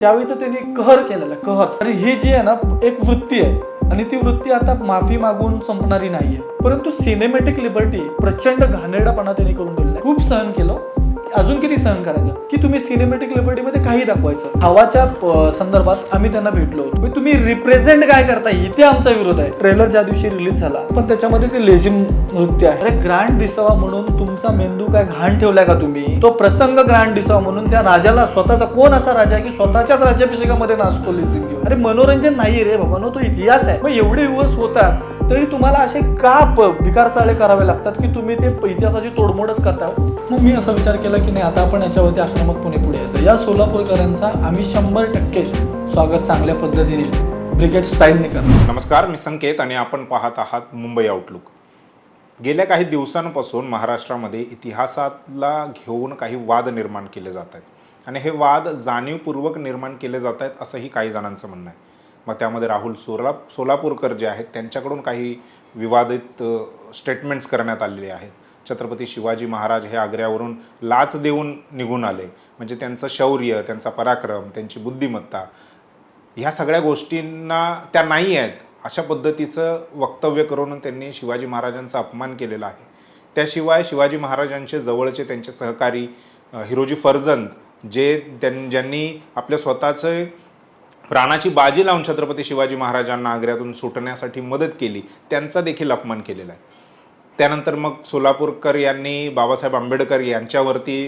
त्यावेळी तर त्यांनी कहर केलेला कहर. आणि ही जी आहे ना एक वृत्ती आहे. आणि ती वृत्ती आता माफी मागून संपणारी नाहीये. परंतु सिनेमॅटिक लिबर्टी प्रचंड घाणेरडापणा त्यांनी करून दिलेला आहे. खूप सहन केलं. अजून किती सहन करायचं? की तुम्ही सिनेमॅटिक लिबर्टीमध्ये काही दाखवायचं? हवाच्या संदर्भात आम्ही त्यांना भेटलो होतो. म्हणजे तुम्ही रिप्रेझेंट काय करता? इथे आमचा विरोध आहे. ट्रेलर ज्या दिवशी रिलीज झाला पण त्याच्यामध्ये ते लेझिम नृत्य आहे. अरे ग्रँड दिसावा म्हणून तुमचा मेंदू काय घाण ठेवलाय का तुम्ही? तो प्रसंग ग्रँड दिसावा म्हणून त्या राजाला स्वतःचा कोण असा राजा आहे की स्वतःच्याच राज्याभिषेकामध्ये नाचतो लेझिम घेऊन? अरे मनोरंजन नाही रे बाबा तो इतिहास आहे. मग एवढे व्ह्यूअर्स होतात तरी तुम्हाला असे का प- भिकार चाळे करावे लागतात की तुम्ही ते इतिहासाची तोडमोडच करता? मग मी असा विचार केला की नाही आता आपण याच्यावरती आश्रमात पुणे पुढे यायचं. या सोलापूरकरांचा आम्ही शंभर टक्के स्वागत चांगल्या पद्धतीने ब्रिगेड स्टाईलने करतो नमस्कार मी संकेत आणि आपण पाहत आहात मुंबई आउटलुक गेल्या काही दिवसांपासून महाराष्ट्रामध्ये इतिहासाला घेऊन काही वाद निर्माण केले जात आहेत. आणि हे वाद जाणीवपूर्वक निर्माण केले जात आहेत असंही काही जणांचं म्हणणं आहे. मग त्यामध्ये राहुल सोला सोलापूरकर जे आहेत त्यांच्याकडून काही विवादित स्टेटमेंट्स करण्यात आलेले आहेत. छत्रपती शिवाजी महाराज हे आग्र्यावरून लाच देऊन निघून आले. म्हणजे त्यांचं शौर्य त्यांचा पराक्रम त्यांची बुद्धिमत्ता ह्या सगळ्या गोष्टींना त्या नाही आहेत अशा पद्धतीचं वक्तव्य करून त्यांनी शिवाजी महाराजांचा अपमान केलेला आहे. त्याशिवाय शिवाजी महाराजांचे जवळचे त्यांचे सहकारी हिरोजी फर्जंद जे त्यां ज्यांनी आपल्या स्वतःचे प्राणाची बाजी लावून छत्रपती शिवाजी महाराजांना आग्र्यातून सुटण्यासाठी मदत केली त्यांचा देखील अपमान केलेला आहे. त्यानंतर मग सोलापूरकर यांनी बाबासाहेब आंबेडकर यांच्यावरती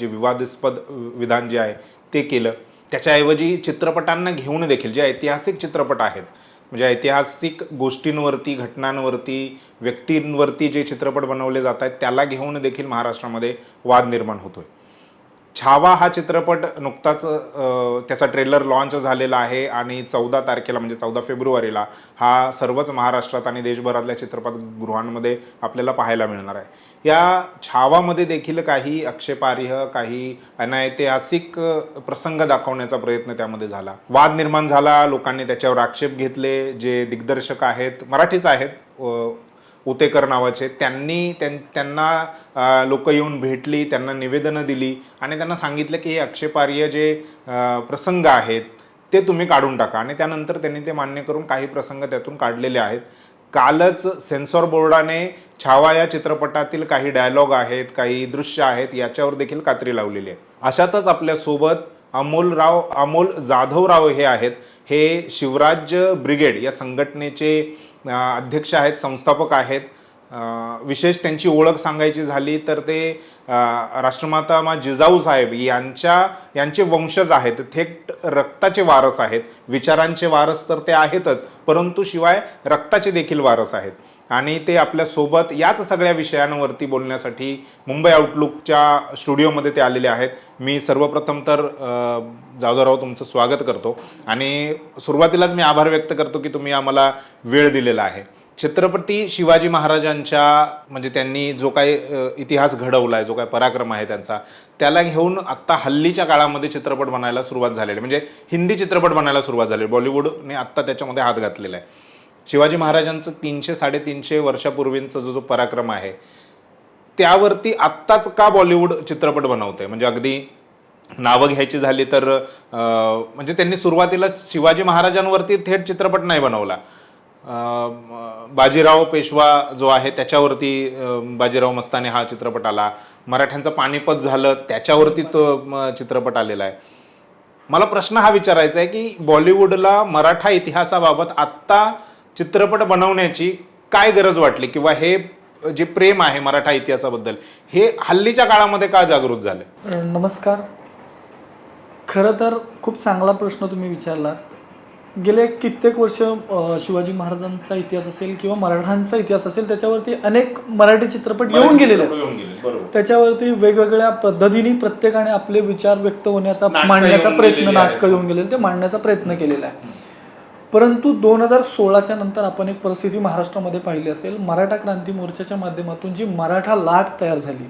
जे विवादास्पद विधान जे आहे ते केलं. त्याच्याऐवजी चित्रपटांना घेऊन देखील जे ऐतिहासिक चित्रपट आहेत म्हणजे ऐतिहासिक गोष्टींवरती घटनांवरती व्यक्तींवरती जे चित्रपट बनवले जात आहेत त्याला घेऊन देखील महाराष्ट्रामध्ये वाद निर्माण होतोय. छावा हा चित्रपट नुकताच त्याचा ट्रेलर लॉन्च झालेला आहे आणि चौदा तारखेला म्हणजे चौदा फेब्रुवारीला हा सर्वच महाराष्ट्रात आणि देशभरातल्या चित्रपटगृहांमध्ये आपल्याला पाहायला मिळणार आहे. या छावामध्ये देखील काही आक्षेपार्ह काही अनैतिहासिक प्रसंग दाखवण्याचा प्रयत्न त्यामध्ये झाला. वाद निर्माण झाला लोकांनी त्याच्यावर आक्षेप घेतले जे दिग्दर्शक आहेत मराठीच आहेत उतेकर नावाचे. त्यांनी त्यां त्यांना लोक येऊन भेटली त्यांना निवेदनं दिली आणि त्यांना सांगितलं की हे आक्षेपार्ह जे प्रसंग आहेत ते तुम्ही काढून टाका. आणि त्यानंतर त्यांनी ते मान्य करून काही प्रसंग त्यातून काढलेले आहेत. कालच सेन्सॉर बोर्डाने छावा या चित्रपटातील काही डायलॉग आहेत काही दृश्य आहेत याच्यावर देखील कात्री लावलेली आहे. अशातच आपल्यासोबत अमोलराव अमोल जाधवराव हे आहेत. हे शिवराज्य ब्रिगेड या संघटनेचे अध्यक्ष आहेत संस्थापक आहेत. विशेष त्यांची ओळख सांगायची झाली तर ते राष्ट्रमाता मा जिजाऊ साहेब यांच्या यांचे वंशज आहेत. थेट रक्ताचे वारस आहेत. विचारांचे वारस तर ते आहेतच परंतु शिवाय रक्ताचे देखील वारस आहेत. आणि ते आपल्यासोबत याच सगळ्या विषयांवरती बोलण्यासाठी मुंबई आउटलुकच्या स्टुडिओमध्ये ते आलेले आहेत. मी सर्वप्रथम तर जाधवराव तुमचं स्वागत करतो. आणि सुरुवातीलाच मी आभार व्यक्त करतो की तुम्ही आम्हाला वेळ दिलेला आहे. छत्रपती शिवाजी महाराजांच्या म्हणजे त्यांनी जो काही इतिहास घडवला आहे जो काही पराक्रम आहे त्यांचा त्याला घेऊन आत्ता हल्लीच्या काळामध्ये चित्रपट बनायला सुरुवात झालेली आहे. म्हणजे हिंदी चित्रपट बनायला सुरुवात झाली बॉलिवूडने आत्ता त्याच्यामध्ये हात घातलेला आहे. शिवाजी महाराजांचं तीनशे साडेतीनशे वर्षापूर्वींचा जो जो पराक्रम आहे त्यावरती आत्ताच का बॉलिवूड चित्रपट बनवते म्हणजे अगदी नावं घ्यायची झाली तर म्हणजे त्यांनी सुरुवातीला शिवाजी महाराजांवरती थेट चित्रपट नाही बनवला. बाजीराव पेशवा जो आहे त्याच्यावरती बाजीराव मस्तानी हा चित्रपट आला. मराठ्यांचं पानिपत झालं त्याच्यावरती तो चित्रपट आलेला आहे. मला प्रश्न हा विचारायचा आहे की बॉलिवूडला मराठा इतिहासाबाबत आत्ता चित्रपट बनवण्याची काय गरज वाटली? किंवा हे जे प्रेम आहे मराठा इतिहासाबद्दल हे हल्लीच्या काळामध्ये का जागृत झाले? नमस्कार. खरं तर खूप चांगला प्रश्न तुम्ही विचारलात गेले कित्येक वर्ष शिवाजी महाराजांचा इतिहास असेल किंवा मराठांचा इतिहास असेल त्याच्यावरती अनेक मराठी चित्रपट येऊन गेलेले त्याच्यावरती वेगवेगळ्या पद्धतीने प्रत्येकाने आपले विचार व्यक्त होण्याचा मांडण्याचा प्रयत्न. नाटकं येऊन गेलेले ते मांडण्याचा प्रयत्न केलेला आहे. परंतु दोन हजार सोळाच्या नंतर आपण एक परिस्थिती महाराष्ट्रामध्ये पाहिली असेल. मराठा क्रांती मोर्चाच्या माध्यमातून जी मराठा लाट तयार झाली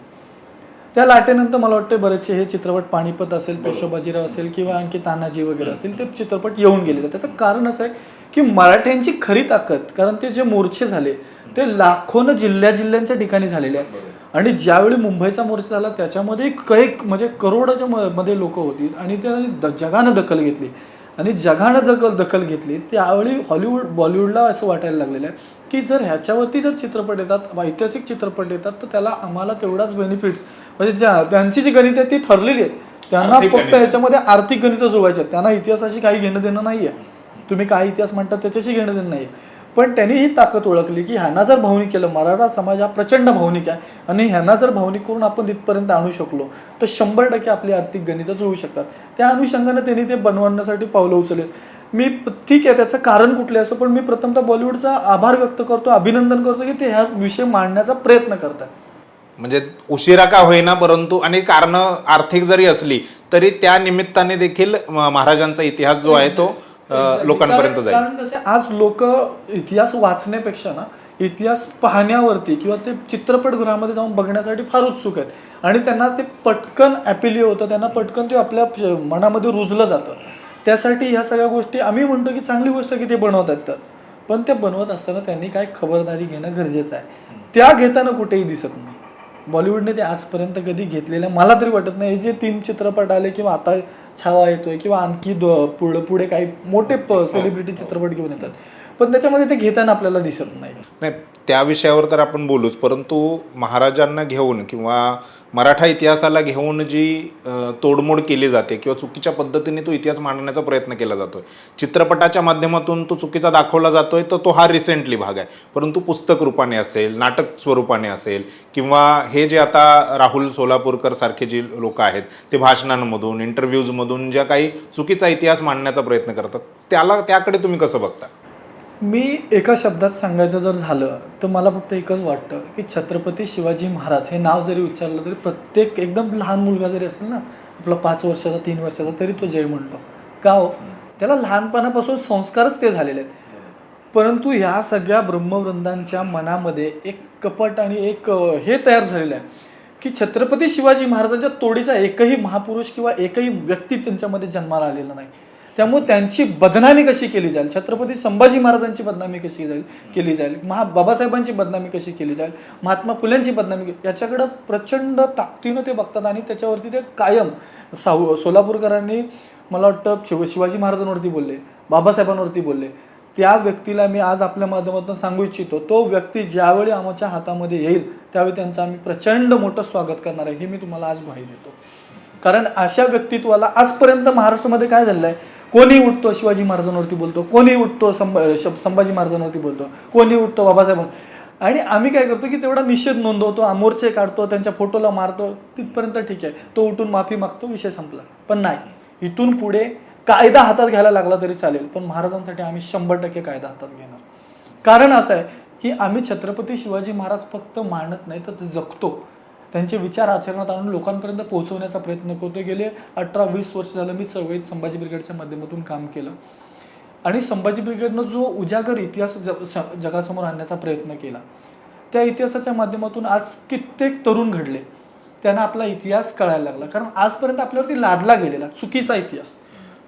त्या लाटेनंतर मला वाटतं बरेचसे हे चित्रपट पाणीपत असेल पेशवाबाजीराव असेल किंवा आणखी तानाजी वगैरे असतील ते चित्रपट येऊन गेलेले. त्याचं कारण असं आहे की मराठ्यांची खरी ताकद कारण ते जे मोर्चे झाले ते लाखोनं जिल्ह्या जिल्ह्यांच्या ठिकाणी झालेले आहेत. आणि ज्यावेळी मुंबईचा मोर्चा झाला त्याच्यामध्ये कैक म्हणजे करोडाच्या मध्ये लोक होती आणि त्याने द- जगानं दखल घेतली. आणि जगानं दखल दखल घेतली त्यावेळी हॉलिवूड बॉलिवूडला असं वाटायला लागलेलं आहे की जर ह्याच्यावरती जर चित्रपट येतात ऐतिहासिक चित्रपट येतात तर त्याला आम्हाला तेवढाच बेनिफिट्स म्हणजे ज्या त्यांची जी गणित आहेत ती ठरलेली आहेत त्यांना फक्त गणितं. याच्यामध्ये आर्थिक गणितं जुळवायची आहेत. त्यांना इतिहासाशी काही घेणं देणं नाही आहे तुम्ही काय इतिहास म्हणता त्याच्याशी घेणं देणं नाही पण त्यांनी ही ताकद ओळखली की ह्यांना जर भावनिक केलं मराठा समाज हा प्रचंड भावनिक आहे आणि ह्यांना जर भावनिक करून आपण तिथपर्यंत आणू शकलो तर शंभर टक्के आपली आर्थिक गणितं जुळू शकतात. त्या अनुषंगाने त्यांनी ते बनवण्यासाठी पावलं उचलेल. मी ठीक आहे त्याचं कारण कुठले असं पण मी प्रथमतः बॉलिवूडचा आभार व्यक्त करतो अभिनंदन करतो की ते ह्या विषय मांडण्याचा प्रयत्न करतात. म्हणजे उशिरा का होईना परंतु आणि कारण आर्थिक जरी असली तरी त्या निमित्ताने देखील महाराजांचा इतिहास जो आहे तो लोकांपर्यंत कारण- जाईल. कारण कसं आज लोक इतिहास वाचण्यापेक्षा ना इतिहास पाहण्यावरती किंवा ते चित्रपटगृहामध्ये जाऊन बघण्यासाठी फार उत्सुक आहेत. आणि त्यांना ते पटकन ॲपिलिय होतं त्यांना पटकन ते आपल्या मनामध्ये रुजलं जातं. त्यासाठी ह्या सगळ्या गोष्टी आम्ही म्हणतो की चांगली गोष्ट की ते बनवत आहेत तर. पण ते बनवत असताना त्यांनी काय खबरदारी घेणं गरजेचं आहे. त्या घेताना कुठेही दिसत नाही. बॉलिवूडने ते आजपर्यंत कधी घेतलेलं मला तरी वाटत नाही. हे जे तीन चित्रपट आले किंवा आता छावा येतोय किंवा आणखी पुढे पुढे काही मोठे सेलिब्रिटी चित्रपट घेऊन येतात. पण त्याच्यामध्ये ते घेताना आपल्याला दिसत नाही. नाही त्या विषयावर तर आपण बोलूच परंतु महाराजांना घेऊन किंवा मराठा इतिहासाला घेऊन जी तोडमोड केली जाते किंवा चुकीच्या पद्धतीने तो इतिहास मांडण्याचा प्रयत्न केला जातोय. चित्रपटाच्या माध्यमातून तो चुकीचा दाखवला जातोय तर तो हा रिसेंटली भाग आहे. परंतु पुस्तक रूपाने असेल नाटक स्वरूपाने असेल किंवा हे जे आता राहुल सोलापूरकर सारखे जी लोक आहेत ते भाषणांमधून इंटरव्ह्यूजमधून ज्या काही चुकीचा इतिहास मांडण्याचा प्रयत्न करतात त्याला त्याकडे तुम्ही कसं बघता? मी एका शब्दात सांगायचं जर झालं तर मला फक्त एकच वाटतं की छत्रपती शिवाजी महाराज हे नाव जरी उच्चारलं तरी प्रत्येक एकदम लहान मुलगा जरी असेल ना आपला पाच वर्षाचा तीन वर्षाचा तरी तो जय म्हणतो. का हो? त्याला लहानपणापासून संस्कारच ते झालेले आहेत. परंतु ह्या सगळ्या ब्रह्मवृंदांच्या मनामध्ये एक कपट आणि एक हे तयार झालेलं आहे की छत्रपती शिवाजी महाराजांच्या तोडीचा एकही महापुरुष किंवा एकही व्यक्ती त्यांच्यामध्ये जन्माला आलेला नाही. त्यामुळे त्यांची बदनामी कशी केली जाईल? छत्रपती संभाजी महाराजांची बदनामी कशी जाईल? केली जाईल. महा बाबासाहेबांची बदनामी कशी केली जाईल? महात्मा फुल्यांची बदनामी याच्याकडं प्रचंड ताकदीनं ते बघतात आणि त्याच्यावरती ते कायम साऊ सोलापूरकरांनी मला वाटतं शिव शिवाजी महाराजांवरती बोलले बाबासाहेबांवरती बोलले. त्या व्यक्तीला मी आज आपल्या माध्यमातून सांगू इच्छितो तो व्यक्ती ज्यावेळी आमच्या हातामध्ये येईल त्यावेळी त्यांचं आम्ही प्रचंड मोठं स्वागत करणार आहे हे मी तुम्हाला आज ग्वाही देतो. कारण अशा व्यक्तित्वाला आजपर्यंत महाराष्ट्रामध्ये काय झालं आहे? कोणी उठतो शिवाजी महाराजांवरती बोलतो? कोणी उठतो संभा श- संभाजी महाराजांवरती बोलतो? कोणी उठतो बाबासाहेब आणि आम्ही काय करतो की तेवढा निषेध नोंदवतो आमोर्चे काढतो त्यांच्या फोटोला मारतो तिथपर्यंत ठीक आहे. तो उठून माफी मागतो विषय संपला. पण नाही. इथून पुढे कायदा हातात घ्यायला लागला तरी चालेल पण महाराजांसाठी आम्ही शंभर टक्के कायदा हातात घेणार. कारण असं आहे की आम्ही छत्रपती शिवाजी महाराज फक्त मानत नाही तर ते जगतो. त्यांचे विचार आचरणात आणून लोकांपर्यंत पोहोचवण्याचा प्रयत्न करतो गेले अठरा वीस वर्ष झालं मी चळवळीत संभाजी ब्रिगेडच्या माध्यमातून काम केलं. आणि संभाजी ब्रिगेडनं जो उजागर इतिहास ज- स- जगासमोर आणण्याचा प्रयत्न केला. त्या इतिहासाच्या माध्यमातून आज कित्येक तरुण घडले. त्यांना आपला इतिहास कळायला लागला. कारण आजपर्यंत आपल्यावरती लादला गेलेला चुकीचा इतिहास.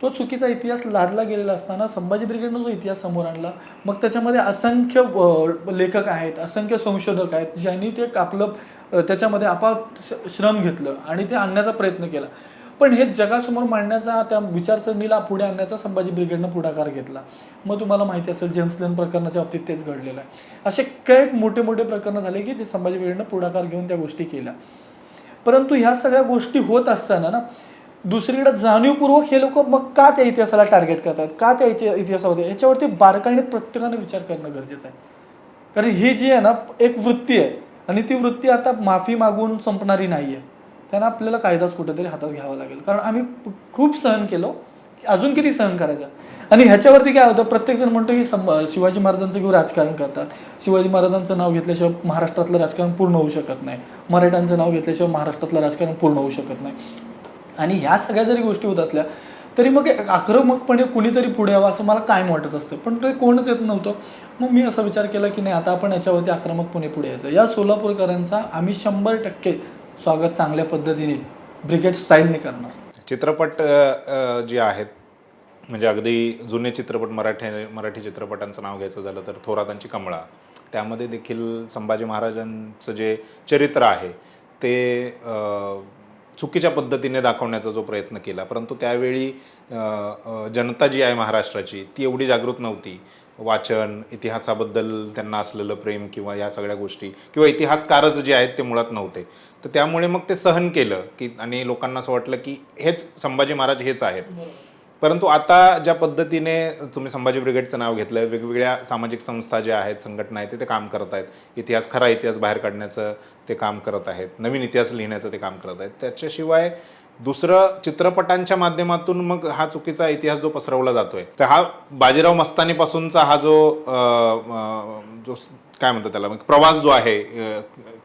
तो चुकीचा इतिहास लादला गेलेला असताना संभाजी ब्रिगेडनं जो इतिहास समोर आणला मग त्याच्यामध्ये असंख्य लेखक आहेत असंख्य संशोधक आहेत ज्यांनी ते आपलं त्याच्यामध्ये आपाप श- श्रम घेतलं आणि ते आणण्याचा प्रयत्न केला. पण हे जगासमोर मांडण्याचा त्या विचारसरणीला पुढे आणण्याचा संभाजी ब्रिगेडनं पुढाकार घेतला. मग तुम्हाला माहिती असेल जेम्सलेन प्रकरणाच्या बाबतीत तेच घडलेलं आहे. असे काही मोठे मोठे प्रकरणं झाले की जे संभाजी ब्रिगेडनं पुढाकार घेऊन त्या गोष्टी केल्या. परंतु ह्या सगळ्या गोष्टी होत असताना ना दुसरीकडे जाणीवपूर्वक हे लोक मग का त्या इतिहासाला टार्गेट करतात? का त्या इति इतिहासामध्ये? याच्यावरती बारकाईने प्रत्येकाने विचार करणं गरजेचं आहे. कारण ही जी आहे ना एक वृत्ती आहे. आणि ती वृत्ती आता माफी मागून संपणारी नाही आहे त्यांना आपल्याला कायदाच कुठेतरी हातात घ्यावा लागेल. कारण आम्ही खूप सहन केलो की अजून किती सहन करायचं? आणि ह्याच्यावरती काय होतं? प्रत्येकजण म्हणतो की सं शिवाजी महाराजांचं घेऊन राजकारण करतात. शिवाजी महाराजांचं नाव घेतल्याशिवाय महाराष्ट्रातलं राजकारण पूर्ण होऊ शकत नाही. मराठ्यांचं नाव घेतल्याशिवाय महाराष्ट्रातलं राजकारण पूर्ण होऊ शकत नाही. आणि ह्या सगळ्या जरी गोष्टी होत असल्या तरी मग आक्रमकपणे कुणीतरी पुढे यावं असं मला कायम वाटत असतं. पण ते कोणच येत नव्हतं. मग मी असा विचार केला की नाही आता आपण याच्यावरती आक्रमकपणे पुढे यायचं. या सोलापूरकरांचा आम्ही शंभर टक्के स्वागत चांगल्या पद्धतीने ब्रिगेड स्टाईलने करणार. चित्रपट जे आहेत म्हणजे अगदी जुने चित्रपट मराठी मराठी चित्रपटांचं नाव घ्यायचं झालं तर थोरातांची कमळा. त्यामध्ये देखील संभाजी महाराजांचं जे चरित्र आहे ते चुकीच्या पद्धतीने दाखवण्याचा जो प्रयत्न केला. परंतु त्यावेळी जनता जी आहे महाराष्ट्राची ती एवढी जागृत नव्हती. वाचन इतिहासाबद्दल त्यांना असलेलं प्रेम किंवा या सगळ्या गोष्टी किंवा इतिहासकारच जे आहेत ते मुळात नव्हते. तर त्यामुळे मग ते सहन केलं की आणि लोकांना असं वाटलं की हेच संभाजी महाराज हेच आहेत. परंतु आता ज्या पद्धतीने तुम्ही संभाजी ब्रिगेडचं नाव घेतलं वेगवेगळ्या सामाजिक संस्था ज्या आहेत संघटना आहेत ते- ते काम करत आहेत. इतिहास खरा इतिहास बाहेर काढण्याचं ते काम करत आहेत. नवीन इतिहास लिहिण्याचं ते काम करत आहेत. त्याच्याशिवाय दुसरं चित्रपटांच्या माध्यमातून मग हा चुकीचा इतिहास जो पसरवला जातोय तर हा बाजीराव मस्तानीपासूनचा हा जो आ, आ, जो काय म्हणतात त्याला? मग प्रवास जो आहे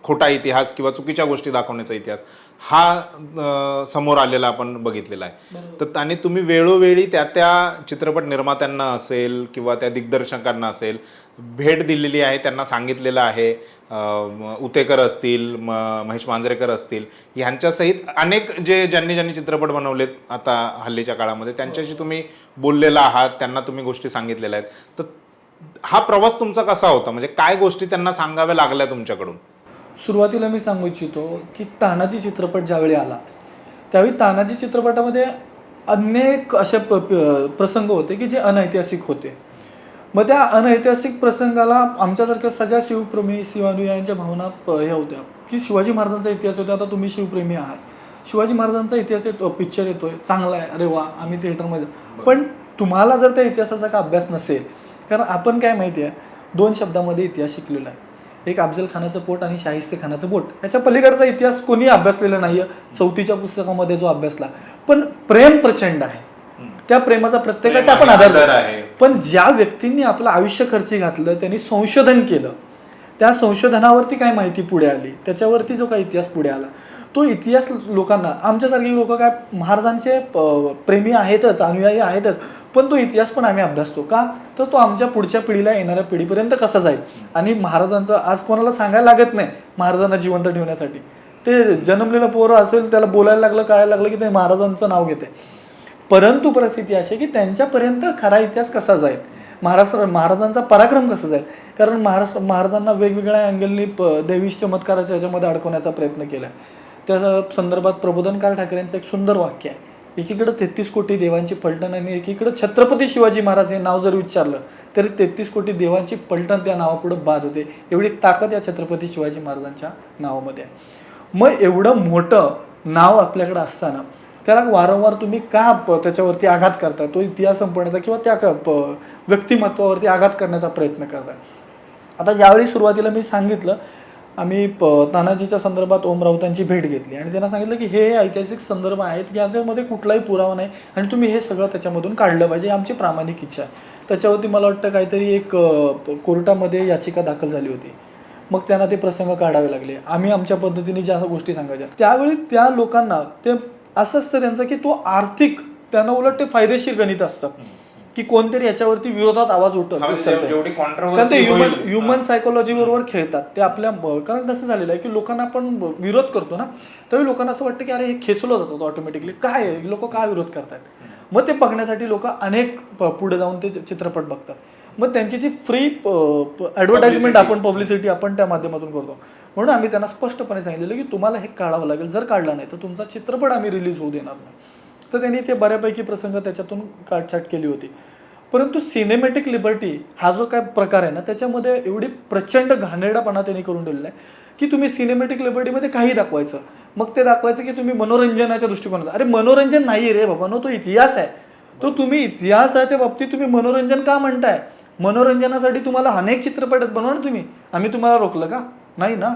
खोटा इतिहास किंवा चुकीच्या गोष्टी दाखवण्याचा इतिहास हा समोर आलेला आपण बघितलेला आहे. तर आणि तुम्ही वेळोवेळी त्या त्या चित्रपट निर्मात्यांना असेल किंवा त्या दिग्दर्शकांना असेल भेट दिलेली आहे त्यांना सांगितलेलं आहे उतेकर असतील म- महेश मांजरेकर असतील ह्यांच्यासहित अनेक जे ज्यांनी ज्यांनी चित्रपट बनवलेत आता हल्लीच्या काळामध्ये त्यांच्याशी तुम्ही बोललेला आहात त्यांना तुम्ही गोष्टी सांगितलेल्या आहेत. तर हा प्रवास तुमचा कसा होता? म्हणजे काय गोष्टी त्यांना सांगाव्या लागल्या तुमच्याकडून? सुरुवातीला मी सांगू इच्छितो की तानाजी चित्रपट ज्यावेळी आला त्यावेळी तानाजी चित्रपटामध्ये अनेक असे प्रसंग होते की जे अनैतिहासिक होते. मग त्या अनैतिहासिक प्रसंगाला आमच्यासारख्या सगळ्या शिवप्रेमी शिवानुयायांच्या भावना हे होत्या की शिवाजी महाराजांचा इतिहास होता आता तुम्ही शिवप्रेमी आहात. शिवाजी महाराजांचा इतिहास येतो पिक्चर येतोय चांगला आहे अरे वा आम्ही थिएटरमध्ये पण तुम्हाला जर त्या इतिहासाचा का अभ्यास नसेल कारण आपण काय माहिती आहे दोन शब्दामध्ये इतिहास शिकलेला आहे. एक अफजल खानाचं पोट आणि शाहिस्ते खानाचं बोट. याच्या पलीकडचा इतिहास कोणी अभ्यासलेला नाहीये चौथीच्या पुस्तकामध्ये जो अभ्यासला. पण प्रेम प्रचंड आहे. त्या प्रेमाचा प्रत्येकाचा आपण आधार. आहे. पण ज्या व्यक्तींनी आपलं आयुष्य खर्ची घातलं त्यांनी संशोधन केलं त्या संशोधनावरती काय माहिती पुढे आली? त्याच्यावरती जो काही इतिहास पुढे आला तो इतिहास लोकांना आमच्यासारखे लोक काय महाराजांचे प्रेमी आहेतच अनुयायी आहेतच पण तो इतिहास पण आम्ही अभ्यासतो का? तर तो आमच्या पुढच्या पिढीला येणाऱ्या पिढीपर्यंत कसा जाईल? आणि महाराजांचं आज कोणाला सांगायला लागत नाही महाराजांना जिवंत ठेवण्यासाठी. ते जन्मलेलं पोरं असेल त्याला बोलायला लागलं कळायला लागलं की ते महाराजांचं नाव घेते. परंतु परिस्थिती अशी आहे की त्यांच्यापर्यंत खरा इतिहास कसा जाईल? महाराष्ट्र महाराजांचा पराक्रम कसा जाईल? कारण महाराष्ट्र महाराजांना वेगवेगळ्या अँगलनी प देवीश चमत्काराच्या ह्याच्यामध्ये अडकवण्याचा प्रयत्न केला. आहे त्या संदर्भात प्रबोधनकार ठाकरेंचं एक सुंदर वाक्य आहे. एकीकडं तेहतीस कोटी देवांची पलटण आणि एकीकडं छत्रपती शिवाजी महाराज हे नाव जर विचारलं तरी तेहतीस कोटी देवांची पलटण त्या नावापुढं बाद होते. एवढी ताकद या छत्रपती शिवाजी महाराजांच्या नावामध्ये आहे. मग एवढं मोठं नाव आपल्याकडे असताना त्याला वारंवार तुम्ही का त्याच्यावरती आघात करता? तो इतिहास संपवण्याचा किंवा त्या प- व्यक्तिमत्वावरती आघात करण्याचा प्रयत्न करता? आता ज्यावेळी सुरुवातीला मी सांगितलं आम्ही प तानाजीच्या संदर्भात ओम राऊतांची भेट घेतली. आणि त्यांना सांगितलं की हे ऐतिहासिक संदर्भ आहेत की याच्यामध्ये कुठलाही पुरावा नाही आणि तुम्ही हे सगळं त्याच्यामधून काढलं पाहिजे आमची प्रामाणिक इच्छा आहे. त्याच्यावरती मला वाटतं काहीतरी एक कोर्टामध्ये याचिका दाखल झाली होती. मग त्यांना ते प्रसंग काढावे लागले. आम्ही आमच्या पद्धतीने ज्या गोष्टी सांगायच्या त्यावेळी त्या लोकांना ते असं असतं त्यांचं की तो आर्थिक त्यांना उलट ते फायदेशीर गणित असतं. की कोणतरी याच्यावरती विरोधात आवाज उठत. हा, म्हणजे उचलतंय. जेवढी controversy कारण ते ह्युमन सायकोलॉजी बरोबर खेळतात. ते आपल्या कारण कसं झालेलं आहे की लोकांना आपण विरोध करतो ना त्यावेळी लोकांना असं वाटतं की अरे हे खेचलं जातात ऑटोमॅटिकली काय लोक काय विरोध करतायत? मग ते बघण्यासाठी लोक अनेक पुढे जाऊन ते चित्रपट बघतात. मग त्यांची जी फ्री ॲडव्हर्टाइजमेंट आपण पब्लिसिटी आपण त्या माध्यमातून करतो. म्हणून आम्ही त्यांना स्पष्टपणे सांगितलेलं की तुम्हाला हे काढावं लागेल. जर काढला नाही तर तुमचा चित्रपट आम्ही रिलीज होऊ देणार नाही. तर त्यांनी ते बऱ्यापैकी प्रसंग त्याच्यातून काटछाट केली होती. परंतु सिनेमॅटिक लिबर्टी हा जो काय प्रकार आहे ना त्याच्यामध्ये एवढी प्रचंड घाणेरडापणा त्यांनी करून ठेवलेला आहे की तुम्ही सिनेमॅटिक लिबर्टीमध्ये काही दाखवायचं. मग ते दाखवायचं की तुम्ही मनोरंजनाच्या दृष्टिकोनात अरे मनोरंजन नाही रे बाबा नो तो इतिहास आहे. तो तुम्ही इतिहासाच्या बाबतीत तुम्ही मनोरंजन का म्हणताय? मनोरंजनासाठी तुम्हाला अनेक चित्रपट बनवा ना तुम्ही. आम्ही तुम्हाला रोखलं का? नाही ना?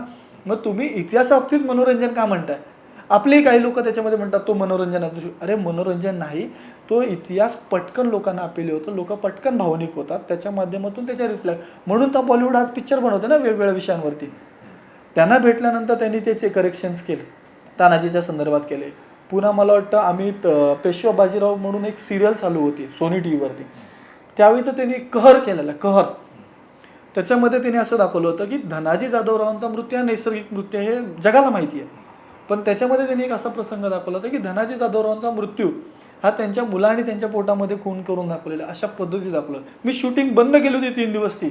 मग तुम्ही इतिहासाबाबतीत मनोरंजन का म्हणताय? आपले काही लोक त्याच्यामध्ये म्हणतात तो मनोरंजन अरे मनोरंजन नाही. तो इतिहास पटकन लोकांना अपेल होतं. लोक पटकन भावनिक होतात. त्याच्या माध्यमातून त्याच्या रिफ्लेक्ट म्हणून तर बॉलिवूड आज पिक्चर बनवते ना वेगवेगळ्या विषयांवरती. त्यांना भेटल्यानंतर त्यांनी त्याचे करेक्शन्स केले. तानाजीच्या संदर्भात केले. पुन्हा मला वाटतं आम्ही प- पेशवा बाजीराव म्हणून एक सिरियल चालू होती सोनी टी व्हीवरती त्यावेळी तर त्यांनी कहर केलेला कहर. त्याच्यामध्ये त्यांनी असं दाखवलं होतं की धनाजी जाधवरावांचा मृत्यू हा नैसर्गिक मृत्यू हे जगाला माहिती आहे. पण त्याच्यामध्ये त्यांनी एक असा प्रसंग दाखवला होता की धनाजी जाधवरावांचा मृत्यू हा त्यांच्या मुला आणि त्यांच्या पोटामध्ये खून करून दाखवलेला अशा पद्धती दाखवलं मी शूटिंग बंद केली होती तीन दिवस ती.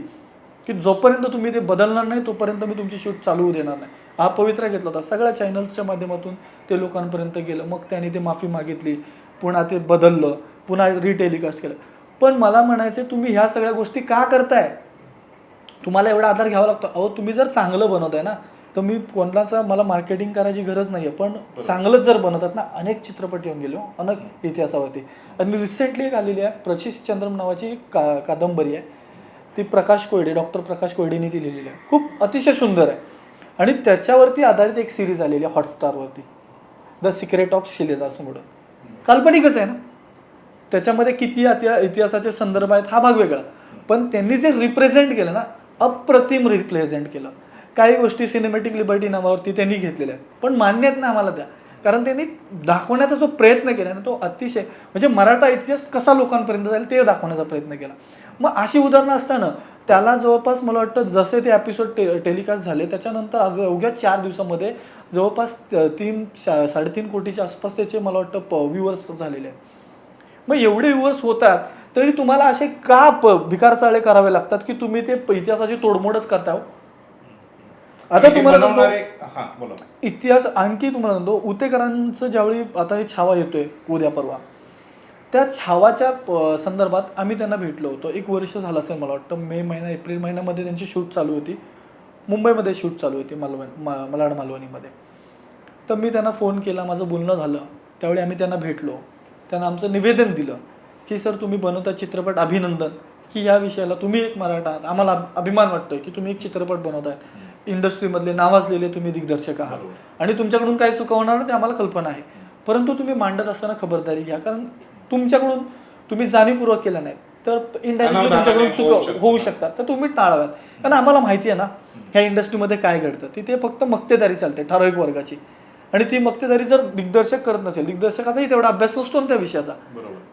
की जोपर्यंत तुम्ही ते बदलणार नाही तोपर्यंत मी तुमची शूट चालू देणार नाही. हा पवित्रा घेतला होता. सगळ्या चॅनल्सच्या माध्यमातून ते लोकांपर्यंत गेलं. मग त्यांनी ते माफी मागितली. पुन्हा ते बदललं. पुन्हा रिटेलिकास्ट केलं. पण मला म्हणायचं तुम्ही ह्या सगळ्या गोष्टी का करताय? तुम्हाला एवढा आधार घ्यावा लागतो. अहो तुम्ही जर चांगलं बनवताय ना तर मी कोणाचा मला मार्केटिंग करायची गरज नाही आहे पण चांगलंच जर बनवतात ना अनेक चित्रपट येऊन गेले अनेक इतिहासावरती. आणि रिसेंटली एक आलेली आहे प्रशिष चंद्रम नावाची एक का कादंबरी आहे. ती प्रकाश कोयडे डॉक्टर प्रकाश कोयडेने ती लिहिलेली आहे. खूप अतिशय सुंदर आहे. आणि त्याच्यावरती आधारित एक सिरीज आलेली आहे हॉटस्टारवरती द सिक्रेट ऑफ शिलेदार समोर काल्पनिकच आहे ना? त्याच्यामध्ये किती इतिहा इतिहासाचे संदर्भ आहेत हा भाग वेगळा. पण त्यांनी जे रिप्रेझेंट केलं ना अप्रतिम रिप्रेझेंट केलं. काही गोष्टी सिनेमॅटिक लिबर्टी नावावरती त्यांनी घेतलेल्या आहेत. पण मान्य आहेत ना आम्हाला त्या. कारण त्यांनी दाखवण्याचा जो प्रयत्न केला ना तो अतिशय म्हणजे मराठा इतिहास कसा लोकांपर्यंत जाईल ते दाखवण्याचा प्रयत्न केला. मग अशी उदाहरणं असताना त्याला जवळपास मला वाटतं जसे ते एपिसोड टे टेलिकास्ट झाले त्याच्यानंतर अग अवघ्या चार दिवसामध्ये जवळपास तीन सा- साडेतीन कोटीच्या आसपास त्याचे मला वाटतं प व्ह्युअर्स झालेले आहेत. मग एवढे व्ह्युअर्स होतात तरी तुम्हाला असे का प भिकार चाळे करावे लागतात की तुम्ही ते इतिहासाची तोडमोडच करता हो? आता तुम्हाला सांगतो, इतिहास आणखी तुम्हाला सांगतो उतेकरांचं ज्यावेळी आता हे छावा येतोय उद्या परवा त्या छावाच्या संदर्भात आम्ही त्यांना भेटलो होतो. एक वर्ष झालं असेल मला वाटतं मे महिना एप्रिल महिन्यामध्ये त्यांची शूट चालू होती. मुंबईमध्ये शूट चालू होती मालवण मा- मलाड मालवणीमध्ये. तर मी त्यांना फोन केला माझं बोलणं झालं. त्यावेळी आम्ही त्यांना भेटलो. त्यांना आमचं निवेदन दिलं की सर तुम्ही बनवता चित्रपट अभिनंदन की या विषयाला तुम्ही एक मराठा आहात. आम्हाला अभ- अभिमान वाटतोय की तुम्ही एक चित्रपट बनवताय इंडस्ट्रीमधले नावाजलेले तुम्ही दिग्दर्शक आहात. आणि तुमच्याकडून काय चुकवणार ते आम्हाला कल्पना आहे. परंतु तुम्ही मांडत असताना खबरदारी घ्या. कारण तुमच्याकडून तुम्ही जाणीवपूर्वक केलं नाही तर अनावधानाने तुमच्याकडून होऊ चुक. होऊ शकतात. तर तुम्ही टाळाव्यात. कारण आम्हाला माहिती आहे ना ह्या इंडस्ट्रीमध्ये काय घडतं? तिथे फक्त मक्तेदारी चालते ठराविक वर्गाची. आणि ती मक्तेदारी जर दिग्दर्शक करत नसेल दिग्दर्शकाचाही तेवढा अभ्यास नसतो ना त्या विषयाचा.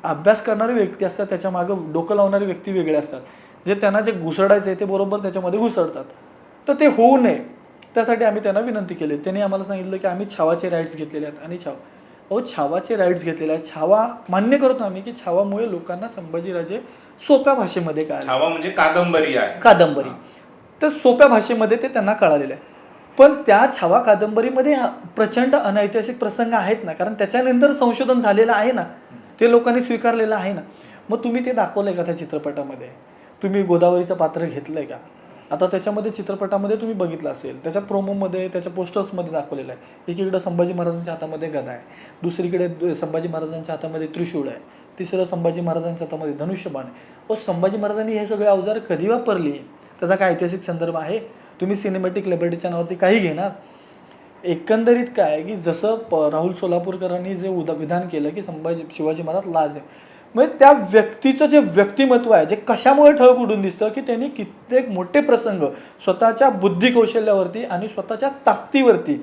अभ्यास करणारे व्यक्ती असतात त्याच्या मागं डोकं लावणारे व्यक्ती वेगळे असतात. जे त्यांना जे घुसडायचं आहे ते बरोबर त्याच्यामध्ये घुसडतात. तर ते होऊ नये. त्यासाठी आम्ही त्यांना विनंती केली. त्यांनी आम्हाला सांगितलं की आम्ही छावाचे राईट्स घेतलेले आहेत आणि छावा. अहो छावाचे राईट्स घेतलेले आहेत. छावा मान्य करतो आम्ही की छावामुळे लोकांना संभाजीराजे सोप्या भाषेमध्ये काय छावा म्हणजे कादंबरी आहे. कादंबरी. तर सोप्या भाषेमध्ये ते त्यांना कळालेलं आहे. पण त्या छावा कादंबरीमध्ये प्रचंड अनैतिहासिक प्रसंग आहेत ना. कारण त्याच्यानंतर संशोधन झालेलं आहे ना. ते लोकांनी स्वीकारलेलं आहे ना. मग तुम्ही ते दाखवलंय का त्या चित्रपटामध्ये? तुम्ही गोदावरीचं पात्र घेतलंय का? आता त्याच्यामध्ये चित्रपटामध्ये तुम्ही बघितलं असेल त्याच्या प्रोमोमध्ये त्याच्या पोस्टर्समध्ये दाखवलेलं आहे. एकीकडे संभाजी महाराजांच्या हातामध्ये गदा आहे दुसरीकडे दु- संभाजी महाराजांच्या हातामध्ये त्रिशूळ आहे तिसरं संभाजी महाराजांच्या हातामध्ये धनुष्यबाण आहे. व संभाजी महाराजांनी हे सगळे अवजार कधी वापरली? त्याचा काय ऐतिहासिक संदर्भ आहे? तुम्ही सिनेमॅटिक लिबर्टीच्या नावावरती काही घेणार? एकंदरीत काय की जसं प राहुल सोलापूरकरांनी जे उदा विधान केलं की संभाजी शिवाजी महाराज लाज आहे. म्हणजे त्या व्यक्तीचं जे व्यक्तिमत्व आहे जे कशामुळे ठळक उडून दिसतं की त्यांनी कित्येक मोठे प्रसंग स्वतःच्या बुद्धी कौशल्यावरती आणि स्वतःच्या ताकदीवरती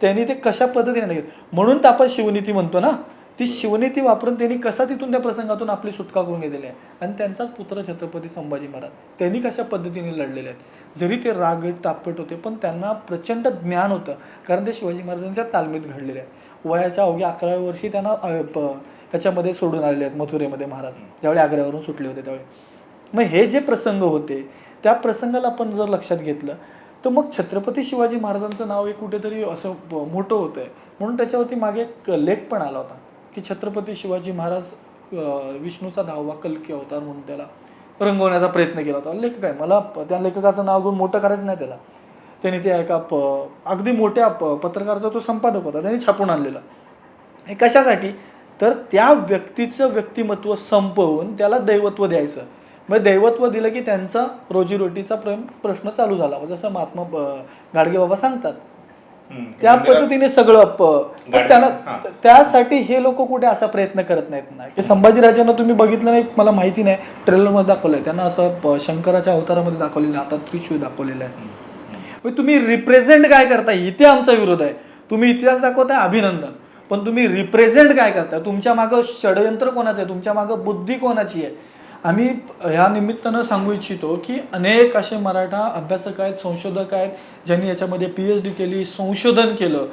त्यांनी ते कशा पद्धतीने नाही म्हणून तर आपण शिवनीती म्हणतो ना. ती शिवनीती वापरून त्यांनी कसा तिथून त्या प्रसंगातून आपली सुटका करून घेतलेली आहे? आणि त्यांचाच पुत्र छत्रपती संभाजी महाराज त्यांनी कशा पद्धतीने लढलेले आहेत? जरी ते रागट तापट होते पण त्यांना प्रचंड ज्ञान होतं. कारण ते शिवाजी महाराजांच्या तालमीत घडलेले आहे वयाच्या अवघ्या अकराव्या वर्षी त्यांना ह्याच्यामध्ये सोडून आलेले आहेत मथुरेमध्ये महाराज. ज्यावेळी आग्र्यावरून सुटले होते त्यावेळी. मग हे जे प्रसंग होते त्या प्रसंगाला आपण जर लक्षात घेतलं तर मग छत्रपती शिवाजी महाराजांचं नाव एक कुठेतरी असं मोठं होतं आहे म्हणून त्याच्यावरती मागे एक लेख पण आला होता की छत्रपती शिवाजी महाराज विष्णूचा दहावा कल्की अवतार म्हणून त्याला रंगवण्याचा प्रयत्न केला होता. लेखक आहे मला प- त्या लेखकाचं नाव घेऊन मोठं करायचं नाही त्याला. त्यांनी ते एका प अगदी मोठ्या प पत्रकाराचा तो संपादक होता त्यांनी छापून आणलेला. हे कशासाठी? तर त्या व्यक्तीचं व्यक्तिमत्व संपवून त्याला दैवत्व द्यायचं. मग दैवत्व दिलं की त्यांचा रोजीरोटीचा प्रेम प्रश्न चालू झाला. जसं महात्मा गाडगे बाबा सांगतात. हम्म. त्या म्हणजे पद्धतीने सगळं हा. त्यासाठी हे लोक कुठे असा प्रयत्न करत नाहीत ना. की संभाजीराजांना तुम्ही बघितलं नाही मला माहिती नाही. ट्रेलरमध्ये दाखवलंय. त्यांना असं शंकराच्या अवतारामध्ये दाखवलेलं आता त्रिशूळ दाखवलेलं आहे. मग तुम्ही रिप्रेझेंट काय करताय? इथे आमचा विरोध आहे. तुम्ही इतिहास दाखवताय अभिनंदन. पण तुम्ही रिप्रेझेंट काय करता तुमच्या मागं षडयंत्र कोणाचं आहे? तुमच्या मागं बुद्धी कोणाची आहे? आम्ही ह्या निमित्तानं सांगू इच्छितो की अनेक असे मराठा अभ्यासक आहेत संशोधक आहेत ज्यांनी याच्यामध्ये पी एच डी केली संशोधन केलं.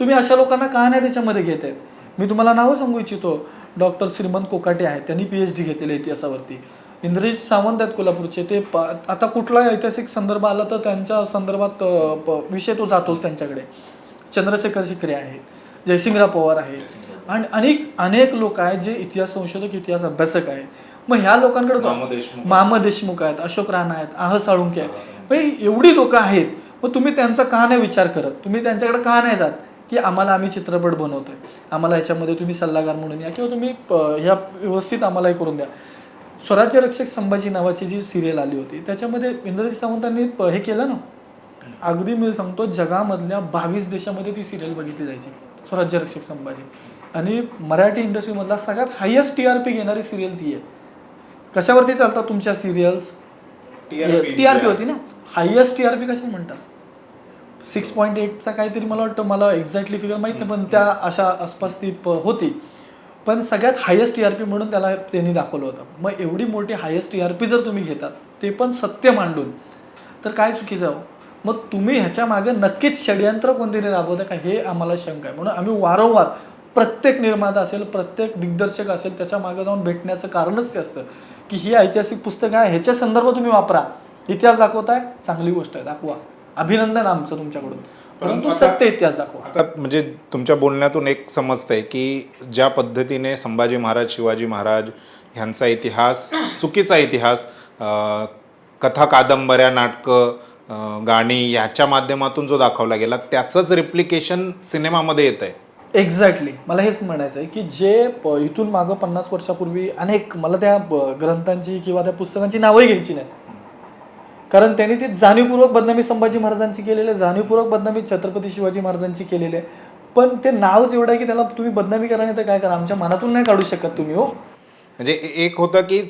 तुम्ही अशा लोकांना का नाही त्याच्यामध्ये घेत आहेत? मी तुम्हाला नावं सांगू इच्छितो. डॉक्टर श्रीमंत कोकाटे आहेत. त्यांनी पी एच डी घेतलेली इतिहासावरती. इंद्रजित सावंत आहेत कोल्हापूरचे. ते प आता कुठला ऐतिहासिक संदर्भ आला तर त्यांच्या संदर्भात प- विषय तो जातोच त्यांच्याकडे. चंद्रशेखर शिखरे आहेत. जयसिंगराव पवार आहेत. आणि अनेक अनेक लोक आहेत जे इतिहास संशोधक इतिहास अभ्यासक आहेत. मग ह्या लोकांकडे मामा देशमुख. आहेत अशोक राणा आहेत आह साळुंके आहेत. म्हणजे एवढी लोक आहेत मग तुम्ही त्यांचा का नाही विचार करत? तुम्ही त्यांच्याकडे का नाही जात की आम्हाला आम्ही चित्रपट बनवतोय? आम्हाला याच्यामध्ये तुम्ही सल्लागार म्हणून या किंवा तुम्ही ह्या व्यवस्थित आम्हाला हे करून द्या. स्वराज्य रक्षक संभाजी नावाची जी सिरियल आली होती त्याच्यामध्ये इंद्रजित सावंतांनी हे केलं ना? अगदी मी सांगतो जगामधल्या बावीस देशामध्ये ती सिरियल बघितली जायची. स्वराज्य रक्षक संभाजी. आणि मराठी इंडस्ट्रीमधला सगळ्यात हायेस्ट टी आर पी घेणारी सिरियल ती आहे. कशावरती चालतात तुमच्या सिरियल्स टी आर पी होती ना? हायेस्ट टी आर पी कशाला म्हणतात? सिक्स पॉईंट एटचा काहीतरी मला वाटतं मला एक्झॅक्टली फिगर माहीत नाही पण त्या अशा आसपास ती प- होती. पण सगळ्यात हायेस्ट टी आर पी म्हणून त्याला त्यांनी दाखवलं होतं. मग एवढी मोठी हायेस्ट टी आर पी जर तुम्ही घेतात ते पण सत्य मांडून तर काय चुकीचं आहे हो? मग तुम्ही ह्याच्या मागे नक्कीच षडयंत्र कोणतरी राबवतं का? हे आम्हाला शंका आहे. म्हणून आम्ही वारंवार प्रत्येक निर्माता असेल प्रत्येक दिग्दर्शक असेल त्याच्यामागे जाऊन भेटण्याचं कारणच ते असतं की ही ऐतिहासिक पुस्तक आहे. ह्याच्या संदर्भात तुम्ही वापरा. इतिहास दाखवताय चांगली गोष्ट आहे. दाखवा. अभिनंदन आमचं तुमच्याकडून. परंतु सत्य इतिहास दाखवा. आता म्हणजे तुमच्या बोलण्यातून एक समजतंय की ज्या पद्धतीने संभाजी महाराज शिवाजी महाराज ह्यांचा इतिहास चुकीचा इतिहास कथा कादंबऱ्या नाटकं गाणी ह्याच्या माध्यमातून जो दाखवला गेला त्याचंच रिप्लिकेशन सिनेमामध्ये येत आहे एक्झॅक्टली मला हेच म्हणायचं आहे की जे प- इथून मागं पन्नास वर्षापूर्वी अनेक मला त्या ब- ग्रंथांची किंवा त्या पुस्तकांची नावही घ्यायची नाहीत. कारण त्यांनी ती जाणीवपूर्वक बदनामी संभाजी महाराजांची केलेली आहे जाणीवपूर्वक बदनामी छत्रपती शिवाजी महाराजांची केलेली. आहे पण ते नावच एवढं आहे की त्याला तुम्ही बदनामी करा नाही तर काय करा? आमच्या मनातून नाही काढू शकत तुम्ही हो. म्हणजे एक होतं की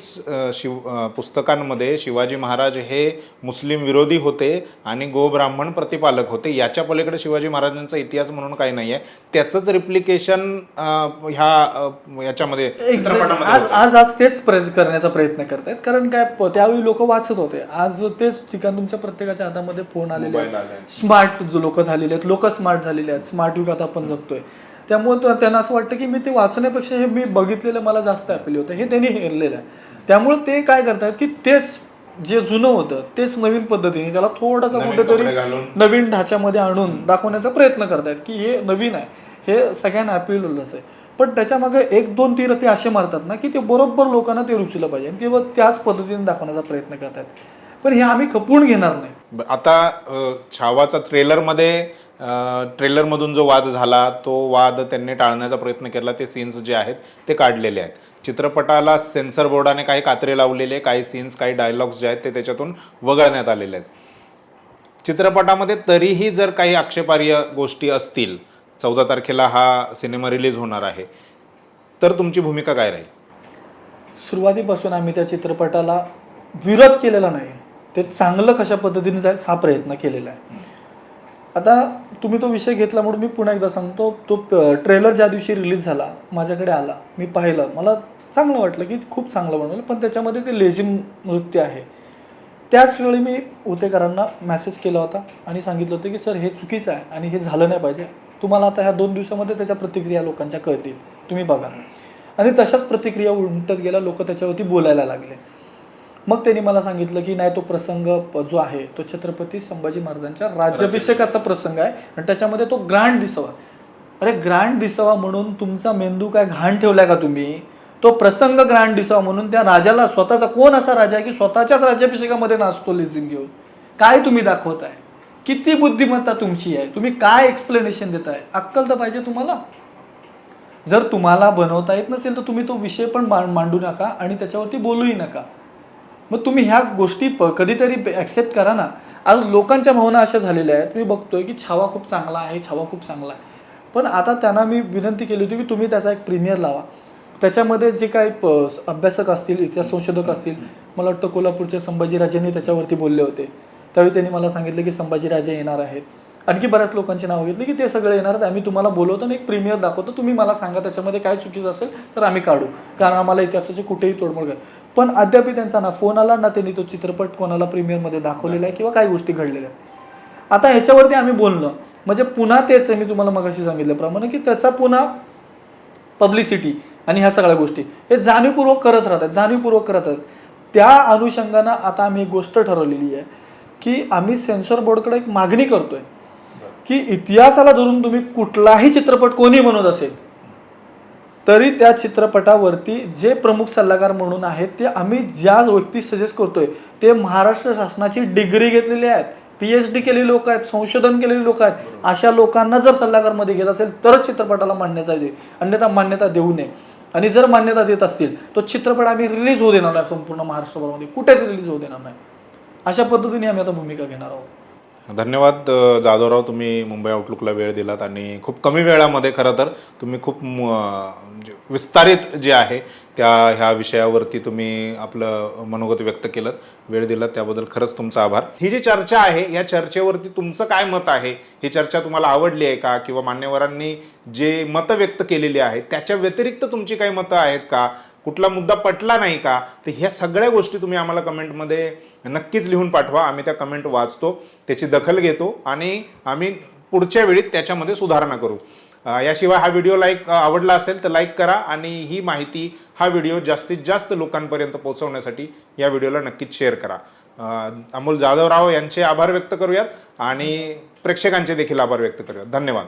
शिव पुस्तकांमध्ये शिवाजी महाराज हे मुस्लिम विरोधी होते आणि गोब्राह्मण प्रतिपालक होते. याच्या पलीकडे शिवाजी महाराजांचा इतिहास म्हणून काही नाही आहे त्याचंच रिप्लिकेशन ह्या याच्यामध्ये आज. आज आज तेच प्रयत्न करण्याचा प्रयत्न करतायत. कारण काय त्यावेळी लोक वाचत होते. आज तेच ठिकाण तुमच्या प्रत्येकाच्या हातामध्ये फोन आलेले. स्मार्ट जो लोक झालेले आहेत लोक स्मार्ट झालेले आहेत. स्मार्ट युगात आपण जगतोय. त्यामुळे त्यांना असं वाटतं की मी ते वाचण्यापेक्षा हे मी बघितलेलं मला जास्त ॲपिल होतं. हे त्यांनी हेरलेलं आहे. त्यामुळे ते काय करतात की तेच जे जुनं होतं तेच नवीन पद्धतीने त्याला थोडासा कुठेतरी. नवीन ढाच्यामध्ये आणून दाखवण्याचा प्रयत्न करतायत की हे नवीन आहे. हे सगळ्यांना अपील होलंच आहे. पण त्याच्यामागे एक दोन तीर ते असे मारतात ना की ते बरोबर लोकांना ते रुचलं पाहिजे आणि ते व त्याच पद्धतीने दाखवण्याचा प्रयत्न करतात पण हे आम्ही खपवून घेणार नाही. आता छावाचा ट्रेलरमध्ये ट्रेलरमधून जो वाद झाला तो वाद त्यांनी टाळण्याचा प्रयत्न केला ते सीन्स जे आहेत ते काढलेले आहेत. चित्रपटाला सेन्सर बोर्डाने काही कात्रे लावलेले काही सीन्स काही डायलॉग्स जे आहेत ते त्याच्यातून वगळण्यात आलेले आहेत. चित्रपटामध्ये तरीही जर काही आक्षेपार्ह गोष्टी असतील चौदा तारखेला हा सिनेमा रिलीज होणार आहे तर तुमची भूमिका काय राहील? सुरुवातीपासून आम्ही त्या चित्रपटाला विरोध केलेला नाही. ते चांगलं कशा पद्धतीने जाईल हा प्रयत्न केलेला आहे. आता तुम्ही तो विषय घेतला म्हणून मी पुन्हा एकदा सांगतो तो ट्रेलर ज्या दिवशी रिलीज झाला माझ्याकडे आला मी पाहिलं मला चांगलं वाटलं की खूप चांगलं बनवलं पण त्याच्यामध्ये ते लेझिम नृत्य आहे. त्याच वेळी मी उतेकरांना मेसेज केला होता आणि सांगितलं होतं की सर हे चुकीचं आहे आणि हे झालं नाही पाहिजे. तुम्हाला आता ह्या दोन दिवसामध्ये त्याच्या प्रतिक्रिया लोकांच्या कळतील. तुम्ही बघा. आणि तशाच प्रतिक्रिया उमटत गेल्या लोक त्याच्यावरती बोलायला लागले. मग त्यांनी मला सांगितलं की नाही तो प्रसंग प- जो आहे तो छत्रपती संभाजी महाराजांच्या राज्याभिषेकाचा प्रसंग आहे आणि त्याच्यामध्ये तो ग्रँड दिसावा. अरे ग्रँड दिसावा म्हणून तुमचा मेंदू काय घाण ठेवलाय का तुम्ही? तो प्रसंग ग्रँड दिसावा म्हणून त्या राजाला स्वतःचा कोण असा राजा आहे की स्वतःच्याच राज्याभिषेकामध्ये नाचतो लिझिंग घेऊन? काय तुम्ही दाखवताय? किती बुद्धिमत्ता तुमची आहे? तुम्ही काय एक्सप्लेनेशन देताय? अक्कल तर पाहिजे तुम्हाला. जर तुम्हाला बनवता येत नसेल तर तुम्ही तो विषय पण मांडू नका आणि त्याच्यावरती बोलूही नका. मग तुम्ही ह्या गोष्टी प कधीतरी ॲक्सेप्ट करा ना. आज लोकांच्या भावना अशा झालेल्या आहेत. मी बघतोय की छावा खूप चांगला आहे छावा खूप चांगला आहे. पण आता त्यांना मी विनंती केली होती की तुम्ही त्याचा एक प्रीमियर लावा. त्याच्यामध्ये जे काही प अभ्यासक असतील इतिहास संशोधक असतील मला वाटतं कोल्हापूरचे संभाजीराजेंनी त्याच्यावरती बोलले होते. त्यावेळी त्यांनी मला सांगितलं की संभाजीराजे येणार आहेत. आणखी बऱ्याच लोकांची नावं घेतली की ते सगळे येणार आहेत. आम्ही तुम्हाला बोलवतो आणि एक प्रीमियर दाखवतो. तुम्ही मला सांगा त्याच्यामध्ये काय चुकीचं असेल तर आम्ही काढू. कारण आम्हाला इतिहासाची कुठेही तोडमोड कर पण अद्यापही त्यांचा ना फोन आला ना त्यांनी तो चित्रपट कोणाला प्रीमियरमध्ये दाखवलेला आहे किंवा काही गोष्टी घडलेल्या आहेत. आता ह्याच्यावरती आम्ही बोलणं म्हणजे पुन्हा तेच आहे मी तुम्हाला मगाशी सांगितल्याप्रमाणे की त्याचा पुन्हा पब्लिसिटी आणि ह्या सगळ्या गोष्टी हे जाणीवपूर्वक करत राहतात जाणीवपूर्वक करत आहेत त्या अनुषंगानं आता आम्ही एक गोष्ट ठरवलेली आहे की आम्ही सेन्सॉर बोर्डकडे एक मागणी करतोय की इतिहासाला धरून तुम्ही कुठलाही चित्रपट कोणी बनवत असेल तरी त्या चित्रपटावरती जे प्रमुख सल्लागार म्हणून आहेत ते आम्ही ज्या व्यक्ती सजेस्ट करतोय ते महाराष्ट्र शासनाची डिग्री घेतलेली आहेत. पी एच डी केलेली लोक आहेत संशोधन केलेली लोक आहेत. अशा लोकांना जर सल्लागारमध्ये घेत असेल तरच चित्रपटाला मान्यता दे. अन्यथा मान्यता देऊ नये. आणि जर मान्यता देत असतील तो चित्रपट आम्ही रिलीज होऊ देणार नाही संपूर्ण महाराष्ट्रभरामध्ये. कुठेच रिलीज होऊ देणार नाही. अशा पद्धतीने आम्ही आता भूमिका घेणार आहोत. धन्यवाद जाधवराव तुम्ही मुंबई आउटलुकला वेळ दिलात आणि खूप कमी वेळामध्ये खरं तर तुम्ही खूप म, म्हणजे विस्तारित जे आहे त्या ह्या विषयावरती तुम्ही आपलं मनोगत व्यक्त केलं वेळ दिलात त्याबद्दल खरंच तुमचा आभार. ही जी चर्चा आहे या चर्चेवरती तुमचं काय मत आहे? ही चर्चा तुम्हाला आवडली आहे का? किंवा मान्यवरांनी जे मतं व्यक्त केलेली आहेत त्याच्या व्यतिरिक्त तुमची काही मतं आहेत का? कुठला मुद्दा पटला नाही का तर ह्या सगळ्या गोष्टी तुम्ही आम्हाला कमेंटमध्ये नक्कीच लिहून पाठवा. आम्ही त्या कमेंट वाचतो त्याची दखल घेतो आणि आम्ही पुढच्या वेळी त्याच्यामध्ये सुधारणा करू. याशिवाय हा व्हिडिओ लाईक आवडला असेल तर लाईक करा आणि ही माहिती हा व्हिडिओ जास्तीत जास्त लोकांपर्यंत पोहोचवण्यासाठी या व्हिडिओला नक्कीच शेअर करा. अमोल जाधवराव यांचे आभार व्यक्त करूयात आणि प्रेक्षकांचे देखील आभार व्यक्त करूयात. धन्यवाद.